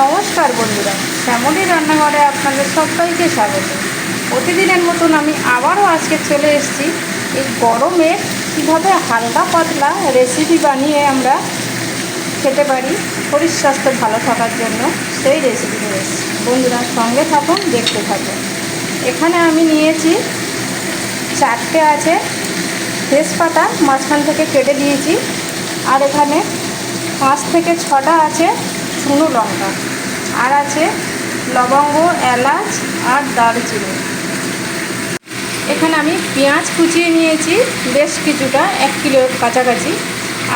নমস্কার বন্ধুরা, শ্যামলী রান্নাঘরে আপনাদের সবাইকে স্বাগত। প্রতিদিনের মতন আমি আবারও আজকে চলে এসেছি এই গরমে কীভাবে হালকা পাতলা রেসিপি বানিয়ে আমরা খেতে পারি, শরীর স্বাস্থ্য ভালো থাকার জন্য সেই রেসিপি নিয়ে বন্ধুরা, সঙ্গে থাকুন, দেখতে থাকুন। এখানে আমি নিয়েছি চারটে আছে তেজপাতা, মাঝখান থেকে কেটে দিয়েছি। আর এখানে পাঁচ থেকে ছটা আছে শুকনো লঙ্কা। আর আছে লবঙ্গ, এলাচ আর দারচিনি। এখানে আমি পেঁয়াজ কুচিয়ে নিয়েছি, বেশ কিছুটা, এক কিলোর কাছাকাছি।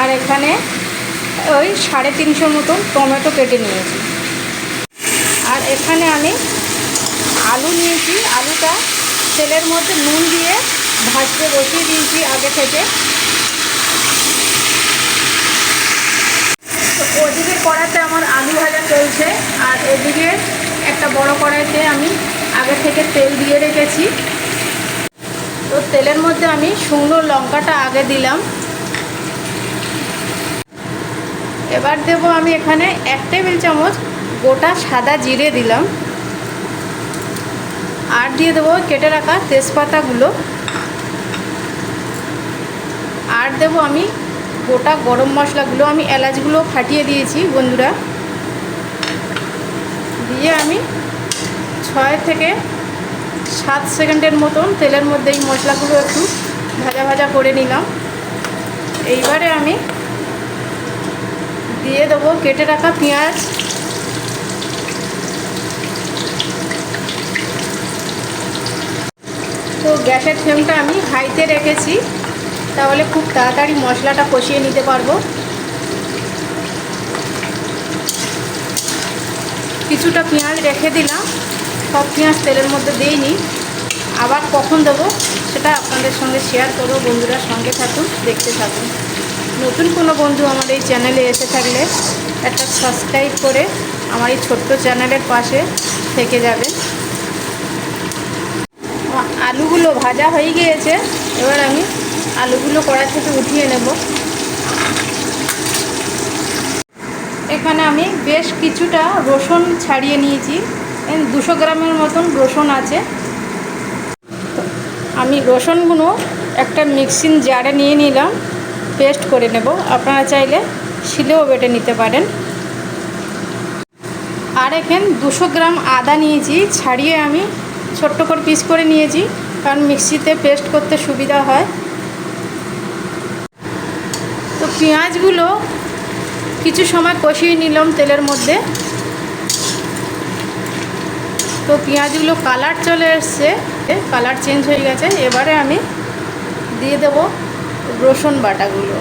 আর এখানে ওই সাড়ে তিনশো মতন টমেটো কেটে নিয়েছি। আর এখানে আমি আলু নিয়েছি। আলুটা তেলের মধ্যে নুন দিয়ে ভাজতে বসিয়ে দিয়েছি আগে থেকে। ওদিকে কড়াতে আমার আলু ভাজা চলছে, আর এদিকে একটা বড় কড়াইতে আমি আগে থেকে তেল দিয়ে রেখেছি। তো তেলের মধ্যে আমি শুকনো লঙ্কাটা আগে দিলাম। এবার দেব আমি এখানে এক টেবিল চামচ গোটা সাদা জিরে দিলাম। আর দিয়ে দেবো কেটে রাখা তেজপাতাগুলো। আর দেব আমি গোটা গরম মশলাগুলো আমি এলাচগুলো ফাটিয়ে দিয়েছি বন্ধুরা। দিয়ে আমি ছয় থেকে সাত সেকেন্ডের মতন তেলের মধ্যে এই মশলাগুলো একটু ভাজা ভাজা করে নিলাম। এইবারে আমি দিয়ে দেবো কেটে রাখা পেঁয়াজ। তো গ্যাসের ফ্লেমটা আমি হাইতে রেখেছি। তাহলে খুব তাড়াতাড়ি মশলাটা কষিয়ে নিতে পারব। কিছুটা পেঁয়াজ রেখে দিলাম। সব পেঁয়াজ তেলের মধ্যে দিইনি আবার কখন দেবো সেটা আপনাদের সঙ্গে শেয়ার করব, বন্ধুরা সঙ্গে থাকুন, দেখতে থাকুন। নতুন কোনো বন্ধু আমার এই চ্যানেলে এসে থাকলে একটা সাবস্ক্রাইব করে আমার এই ছোট্ট চ্যানেলের পাশে থেকে যাবেন। আলুগুলো ভাজা হয়ে গিয়েছে, এবার আমি আলুগুলো কড়া থেকে উঠিয়ে নেব। এখানে আমি বেশ কিছুটা রসুন ছাড়িয়ে নিয়েছি। দুশো গ্রামের মতন রসুন আছে। আমি রসুনগুলো একটা মিক্সিং জারে নিয়ে নিলাম, পেস্ট করে নেব। আপনারা চাইলে শিলেও বেটে নিতে পারেন। আর এখানে দুশো গ্রাম আদা নিয়েছি, ছাড়িয়ে আমি ছোট্ট করে পিস করে নিয়েছি, কারণ মিক্সিতে পেস্ট করতে সুবিধা হয়। পেঁয়াজগুলো কিছু সময় কষিয়ে নিলাম তেলের মধ্যে। তো পেঁয়াজগুলো কালার চলে এসছে, কালার চেঞ্জ হয়ে গেছে। এবারে আমি দিয়ে দেব রসুন বাটাগুলো।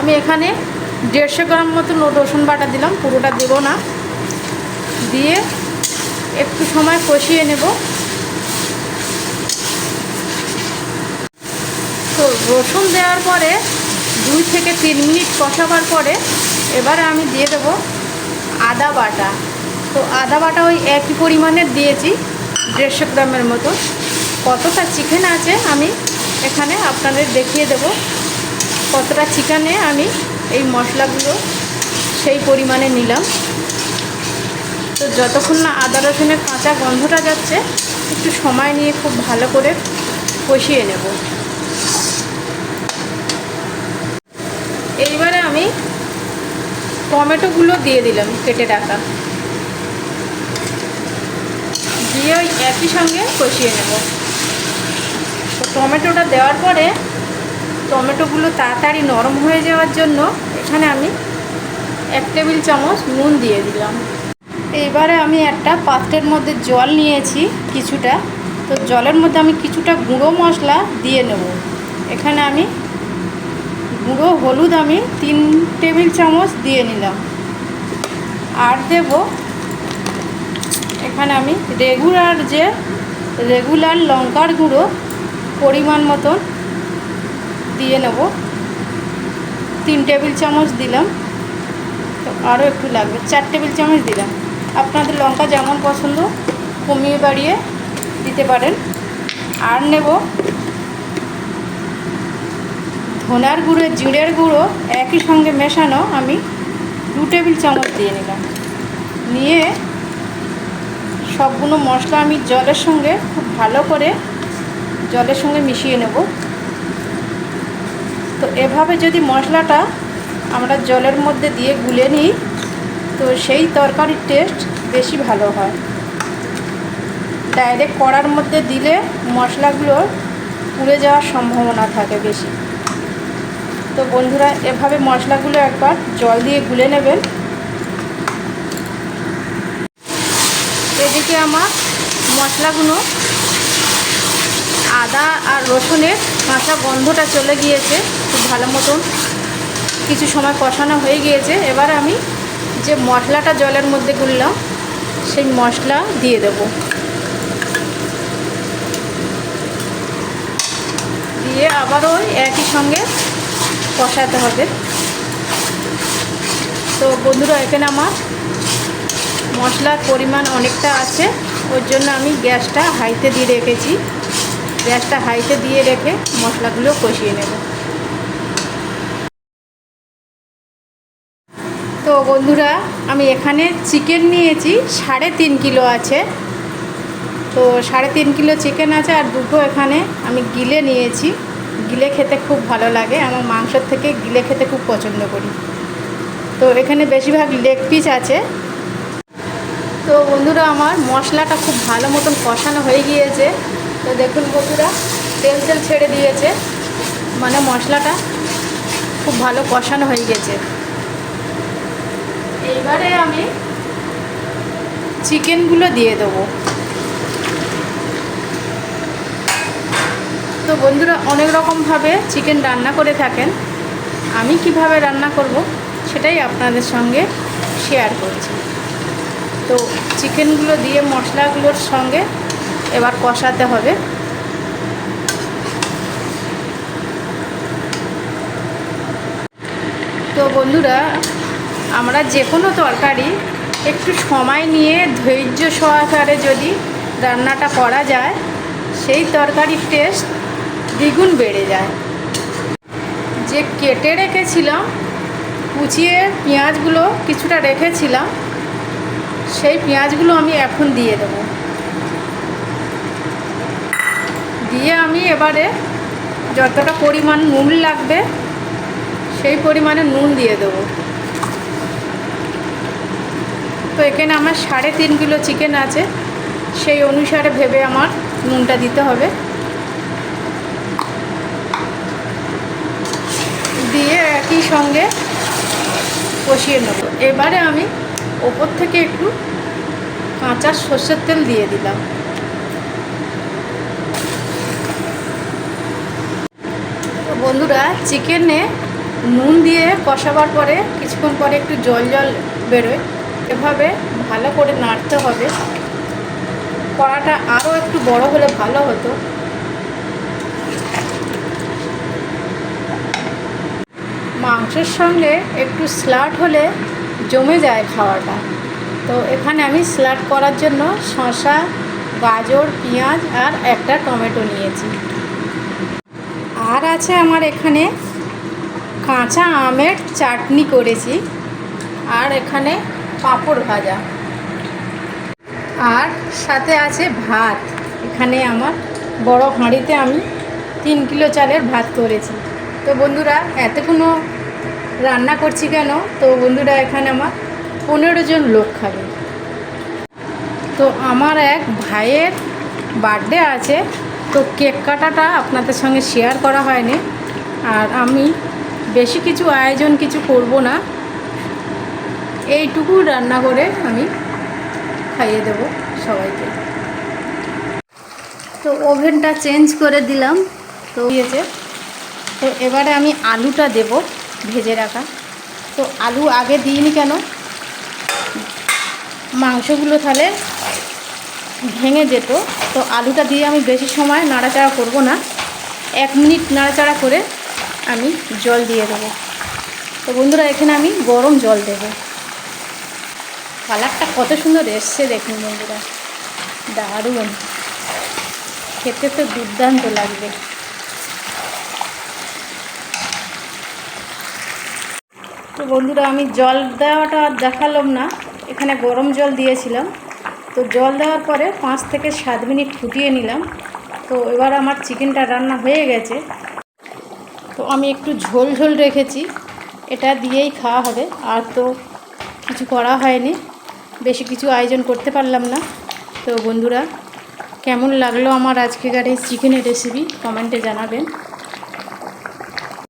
আমি এখানে দেড়শো গ্রাম মতন রসুন বাটা দিলাম, পুরোটা দেব না। দিয়ে একটু সময় কষিয়ে নেব। রসুন দেওয়ার পরে দুই থেকে তিন মিনিট কষাবার পরে এবারে আমি দিয়ে দেবো আদা বাটা। তো আদা বাটা ওই একই পরিমাণের দিয়েছি, দেড়শো গ্রামের মতো। কতটা চিকেন আছে আমি এখানে আপনাদের দেখিয়ে দেব। কতটা চিকেনে আমি এই মশলাগুলো সেই পরিমাণে নিলাম। তো যতক্ষণ না আদা রসুনের কাঁচা গন্ধটা যাচ্ছে, একটু সময় নিয়ে খুব ভালো করে কষিয়ে নেব। এইবারে আমি টমেটোগুলো দিয়ে দিলাম কেটে রাখা। দিয়ে ওই একই সঙ্গে কষিয়ে নেব। টমেটোটা দেওয়ার পরে টমেটোগুলো তাড়াতাড়ি নরম হয়ে যাওয়ার জন্য এখানে আমি এক টেবিল চামচ নুন দিয়ে দিলাম। এবারে আমি একটা পাত্রের মধ্যে জল নিয়েছি কিছুটা। তো জলের মধ্যে আমি কিছুটা গুঁড়ো মশলা দিয়ে নেব। এখানে আমি গুঁড়ো, হলুদ আমি তিন টেবিল চামচ দিয়ে নিলাম। আর দেব এখানে আমি রেগুলার যে রেগুলার লঙ্কার গুঁড়ো পরিমাণ মতন দিয়ে নেব। তিন টেবিল চামচ দিলাম। তো আরও একটু লাগবে, চার টেবিল চামচ দিলাম। আপনাদের লঙ্কা যেমন পছন্দ, কমিয়ে বাড়িয়ে দিতে পারেন। আর নেব ধনার গুঁড়ো, জিরের গুঁড়ো একই সঙ্গে মেশানো আমি দু টেবিল চামচ দিয়ে নিলাম। নিয়ে সবগুলো মশলা আমি জলের সঙ্গে খুব ভালো করে জলের সঙ্গে মিশিয়ে নেব। তো এভাবে যদি মশলাটা আমরা জলের মধ্যে দিয়ে গুলে নিই, তো সেই তরকারির টেস্ট বেশি ভালো হয়। ডাইরেক্ট কড়ার মধ্যে দিলে মশলাগুলো পুড়ে যাওয়ার সম্ভাবনা থাকে বেশি। তো বন্ধুরা, এভাবে মশলাগুলো একবার জল দিয়ে গুলে নেবেন। এদিকে আমার মশলাগুলো আদা আর রসুনের কাঁচা গন্ধটা চলে গিয়েছে, খুব ভালো মতন। কিছু সময় কষানো হয়ে গিয়েছে। এবার আমি যে মশলাটা জলের মধ্যে গুললাম, সেই মশলা দিয়ে দেব। দিয়ে আবারও একই সঙ্গে কষাতে হবে। তো বন্ধুরা, এখানে আমার মশলার পরিমাণ অনেকটা আছে। ওর জন্য আমি গ্যাসটা হাইতে দিয়ে রেখেছি। গ্যাসটা হাইতে দিয়ে রেখে মশলাগুলো কষিয়ে নেব। তো বন্ধুরা, আমি এখানে চিকেন নিয়েছি, সাড়ে তিন কিলো আছে। তো সাড়ে তিন কিলো চিকেন আছে আর দুটো এখানে আমি গিলে নিয়েছি। গিলে খেতে খুব ভালো লাগে। আমার মাংসর থেকে গিলে খেতে খুব পছন্দ করি। তো এখানে বেশিরভাগ লেগ পিস আছে। তো বন্ধুরা, আমার মশলাটা খুব ভালো মতন কষানো হয়ে গিয়েছে। তো দেখুন বন্ধুরা, তেল তেল ছেড়ে দিয়েছে। মানে মশলাটা খুব ভালো কষানো হয়ে গেছে। এইবারে আমি চিকেনগুলো দিয়ে দেবো। বন্ধুরা অনেক রকমভাবে চিকেন রান্না করে থাকেন। আমি কীভাবে রান্না করব সেটাই আপনাদের সঙ্গে শেয়ার করছি। তো চিকেনগুলো দিয়ে মশলাগুলোর সঙ্গে এবার কষাতে হবে। তো বন্ধুরা, আমরা যে কোনো তরকারি একটু সময় নিয়ে ধৈর্য সহকারে যদি রান্নাটা করা যায়, সেই তরকারির টেস্ট দ্বিগুণ বেড়ে যায়। যে কেটে রেখেছিলাম, কুচিয়ে পেঁয়াজগুলো কিছুটা রেখেছিলাম, সেই পেঁয়াজগুলো আমি এখন দিয়ে দেবো। দিয়ে আমি এবারে যতটা পরিমাণ নুন লাগবে, সেই পরিমাণে নুন দিয়ে দেবো। তো এখানে আমার সাড়ে তিন কিলো চিকেন আছে, সেই অনুসারে ভেবে আমার নুনটা দিতে হবে। দিয়ে একই সঙ্গে কষিয়ে নেব। এবারে আমি ওপর থেকে একটু কাঁচা সর্ষের তেল দিয়ে দিলাম। বন্ধুরা, চিকেনে নুন দিয়ে কষাবার পরে কিছুক্ষণ পরে একটু জল জল বেরোয়। এভাবে ভালো করে নাড়তে হবে। কড়াটা আরও একটু বড় হলে ভালো হতো। মাংসের সঙ্গে একটু স্লাট হলে জমে যায় খাওয়াটা। তো এখানে আমি স্লাট করার জন্য শসা, গাজর, পেঁয়াজ আর একটা টমেটো নিয়েছি। আর আছে আমার এখানে কাঁচা আমের চাটনি করেছি আর এখানে পাঁপড় ভাজা। আর সাথে আছে ভাত। এখানে আমার বড় হাঁড়িতে আমি তিন কিলো চালের ভাত করেছি। তো বন্ধুরা এতগুলো রান্না করছি কেন? তো বন্ধুরা, এখানে আমার পনেরো জন লোক খাবে। তো আমার এক ভাইয়ের বার্থডে আছে। তো কেক কাটাটা আপনাদের সঙ্গে শেয়ার করা হয়নি। আর আমি বেশি কিছু আয়োজন কিছু করব না। এইটুকু রান্না করে আমি খাইয়ে দেব সবাইকে। তো ওভেনটা চেঞ্জ করে দিলাম। তো তো এবারে আমি আলুটা দেব। ভেজে রাখা। তো আলু আগে দিইনি কেন? মাংসগুলো তাহলে ভেঙে যেত। তো আলুটা দিয়ে আমি বেশি সময় নাড়াচাড়া করব না। এক মিনিট নাড়াচাড়া করে আমি জল দিয়ে দেবো। তো বন্ধুরা, এখানে আমি গরম জল দেবো। কালারটা কত সুন্দর এসছে দেখুন বন্ধুরা। দারুণ। খেতে তো দুর্দান্ত লাগবে। তো বন্ধুরা, আমি জল দেওয়াটা আর দেখালাম না। এখানে গরম জল দিয়েছিলাম। তো জল দেওয়ার পরে পাঁচ থেকে সাত মিনিট ফুটিয়ে নিলাম। তো এবার আমার চিকেনটা রান্না হয়ে গেছে। তো আমি একটু ঝোল ঝোল রেখেছি। এটা দিয়েই খাওয়া হবে। আর তো কিছু করা হয়নি। বেশি কিছু আয়োজন করতে পারলাম না। তো বন্ধুরা, কেমন লাগল আমার আজকেকার এই চিকেনের রেসিপি কমেন্টে জানাবেন।